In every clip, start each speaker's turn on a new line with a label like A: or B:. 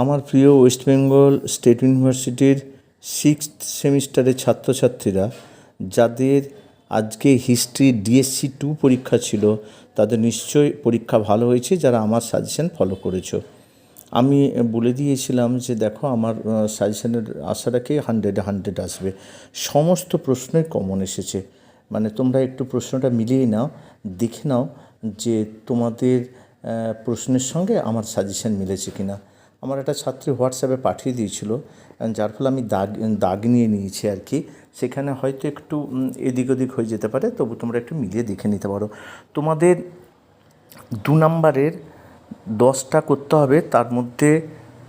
A: আমার প্রিয় West Bengal State ইউনিভার্সিটির সিক্সথ সেমিস্টারের ছাত্রছাত্রীরা, যাদের আজকে হিস্ট্রি ডিএসসি টু পরীক্ষা ছিল, তাদের নিশ্চয়ই পরীক্ষা ভালো হয়েছে, যারা আমার সাজেশন ফলো করেছ। আমি বলে দিয়েছিলাম যে, দেখো, আমার সাজেশনের আশা রাখি হান্ড্রেডে হান্ড্রেড আসবে। সমস্ত প্রশ্নই কমন এসেছে। মানে তোমরা একটু প্রশ্নটা মিলিয়ে নাও, দেখে নাও যে তোমাদের প্রশ্নের সঙ্গে আমার সাজেশন মিলেছে কিনা। আমার একটা ছাত্রী হোয়াটসঅ্যাপে পাঠিয়ে দিয়েছিল যার ফলে আমি দাগ দাগ নিয়ে নিয়েছি আর কি। সেখানে হয়তো একটু এদিক ওদিক হয়ে যেতে পারে, তবু তোমরা একটু মিলিয়ে দেখে নিতে পারো। তোমাদের দু নম্বরের দশটা করতে হবে, তার মধ্যে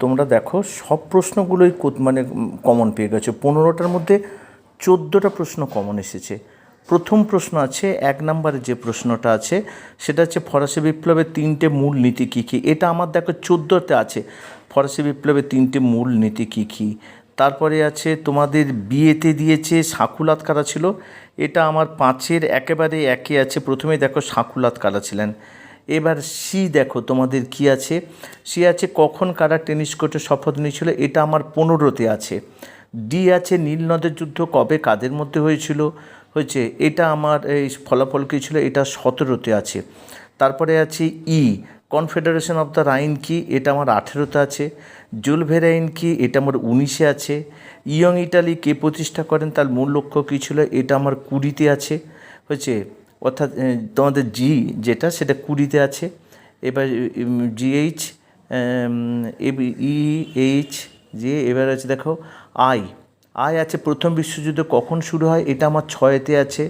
A: তোমরা দেখো সব প্রশ্নগুলোই মানে কমন পেয়ে গেছো। পনেরোটার মধ্যে চোদ্দোটা প্রশ্ন কমন এসেছে। প্রথম প্রশ্ন আছে, এক নম্বরে যে প্রশ্নটা আছে, সেটা হচ্ছে ফরাসি বিপ্লবের তিনটে মূল নীতি কী কী? এটা আমার দেখো চোদ্দোতে আছে। ফরাসি বিপ্লবের তিনটে মূল নীতি কী কী? তারপরে আছে, তোমাদের বিয়েতে দিয়েছে সাকুলাত কারা ছিল? এটা আমার পাঁচের একেবারে একে আছে প্রথমে দেখো সাকুলাত কারা ছিলেন। এবার সি দেখো, তোমাদের কি আছে? সি আছে কখন কারা টেনিস কোর্টে শপথ নিয়েছিল? এটা আমার পনেরোতে আছে। ডি আছে নীল নদের যুদ্ধ কবে, কাদের মধ্যে হয়েছিল? হয়েছে, এটা আমার এই ফলাফল কী ছিল? এটা সতেরোতে আছে। তারপরে আছে ই কনফেডারেশন অফ দ্য রাইন কি? এটা আমার আঠেরোতে আছে। জুলভেরাইন কি? এটা আমার উনিশে আছে। ইয়ং ইটালি কে প্রতিষ্ঠা করেন? তার মূল লক্ষ্য কী ছিল? এটা আমার কুড়িতে আছে। হয়েছে? অর্থাৎ তোমাদের জি যেটা, সেটা কুড়িতে আছে। এবার জিএইচ ই, এইচ যে এবার আছে দেখো, আই। আই আছে, প্রথম বিশ্বযুদ্ধ কখন শুরু হয়, এটা আমার ছয়েতে আছে।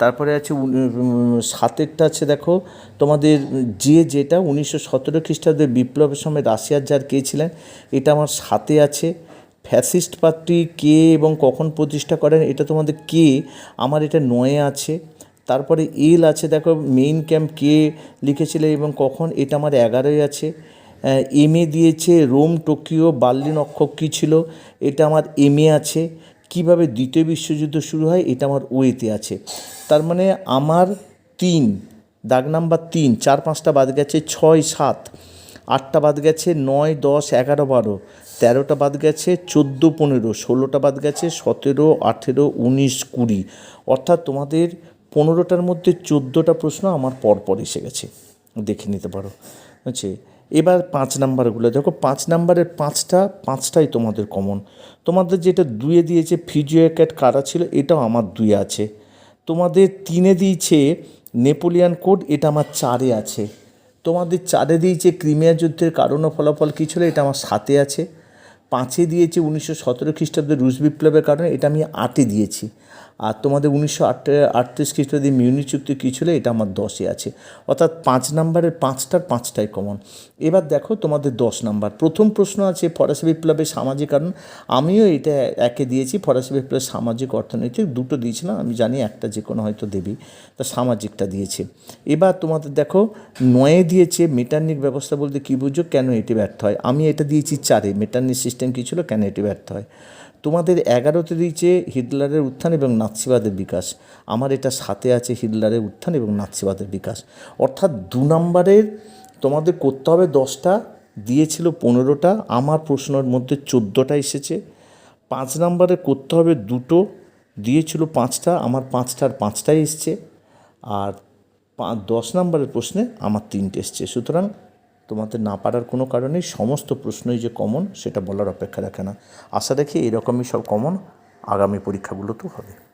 A: তারপরে আছে সাতেরটা আছে, দেখো। তোমাদের যে যেটা উনিশশো সতেরো খ্রিস্টাব্দে বিপ্লবের সময় রাশিয়ার যার কে ছিলেন, এটা আমার সাতে আছে। ফ্যাসিস্ট পার্টি কে এবং কখন প্রতিষ্ঠা করেন, এটা তোমাদের কে, আমার এটা নয়ে আছে। তারপরে এল আছে, দেখো মেইন ক্যাম্প কে লিখেছিল এবং কখন, এটা আমার এগারোয় আছে। এম এ দিয়েছে, রোম, টোকিও, বার্লিন অক্ষর কী ছিল? এটা আমার এম এ আছে। কীভাবে দ্বিতীয় বিশ্বযুদ্ধ শুরু হয়? এটা আমার ওয়েতে আছে। তার মানে আমার তিন, দাগ নাম্বার তিন, চার, পাঁচটা বাদ গেছে, ছয়, সাত, আটটা বাদ গেছে, নয়, দশ, এগারো, বারো, তেরোটা বাদ গেছে, চোদ্দ, পনেরো, ষোলোটা বাদ গেছে, সতেরো, আঠেরো, উনিশ, কুড়ি। অর্থাৎ তোমাদের পনেরোটার মধ্যে চোদ্দোটা প্রশ্ন আমার পরপর এসে গেছে। দেখে নিতে পারো। হচ্ছে এবার পাঁচ নাম্বারগুলো। দেখো, পাঁচ নাম্বারের পাঁচটা, পাঁচটাই তোমাদের কমন তোমাদের যেটা দুয়ে দিয়েছে ফিজিওক্যাট কারা ছিল, এটাও আমার দুয়ে আছে। তোমাদের তিনে দিয়েছে নেপোলিয়ান কোড, এটা আমার চারে আছে। তোমাদের চারে দিয়েছে ক্রিমিয়া যুদ্ধের কারণ ও ফলাফল কী ছিল, এটা আমার সাতে আছে। পাঁচে দিয়েছে উনিশশো সতেরো খ্রিস্টাব্দে রুশ বিপ্লবের কারণে, এটা আমি আটে দিয়েছি। আর তোমাদের উনিশশো আট, আটত্রিশ খ্রিস্টাব্দে মিউনি চুক্তি কী ছিল? এটা আমার দশে আছে। অর্থাৎ পাঁচ নাম্বারের পাঁচটার পাঁচটাই কমন এবার দেখো তোমাদের দশ নাম্বার। প্রথম প্রশ্ন আছে ফরাসি বিপ্লবের সামাজিক কারণ। আমিও এটা একে দিয়েছি, ফরাসি বিপ্লবের সামাজিক অর্থনৈতিক। দুটো দিয়েছিলাম আমি জানি একটা যে কোনো হয়তো দেবী তা সামাজিকটা দিয়েছে। এবার তোমাদের দেখো, নয়ে দিয়েছে মেটার্নিক ব্যবস্থা বলতে কী বুঝো? কেন এটি ব্যর্থ হয়? আমি এটা দিয়েছি চারে। মেটার্নিক সিস্টেম কী ছিল? কেন এটি ব্যর্থ হয়? তোমাদের এগারোতে দিয়েছে হিটলারের উত্থান এবং নাৎসিবাদের বিকাশ। আমার এটা সাথে আছে হিটলারের উত্থান এবং নাৎসিবাদের বিকাশ। অর্থাৎ দু নম্বরের তোমাদের করতে হবে দশটা, দিয়েছিল পনেরোটা, আমার প্রশ্নের মধ্যে চোদ্দোটা এসেছে। পাঁচ নম্বরে করতে হবে দুটো, দিয়েছিল পাঁচটা, আমার পাঁচটার পাঁচটাই এসছে। আর দশ নম্বরের প্রশ্নে আমার তিনটে এসছে। সুতরাং তোমাদের না পারার কোনো কারণেই সমস্ত প্রশ্নই যে কমন সেটা বলার অপেক্ষা রাখে না। আশা রাখি এরকমই সব কমন আগামী পরীক্ষাগুলোতেও হবে।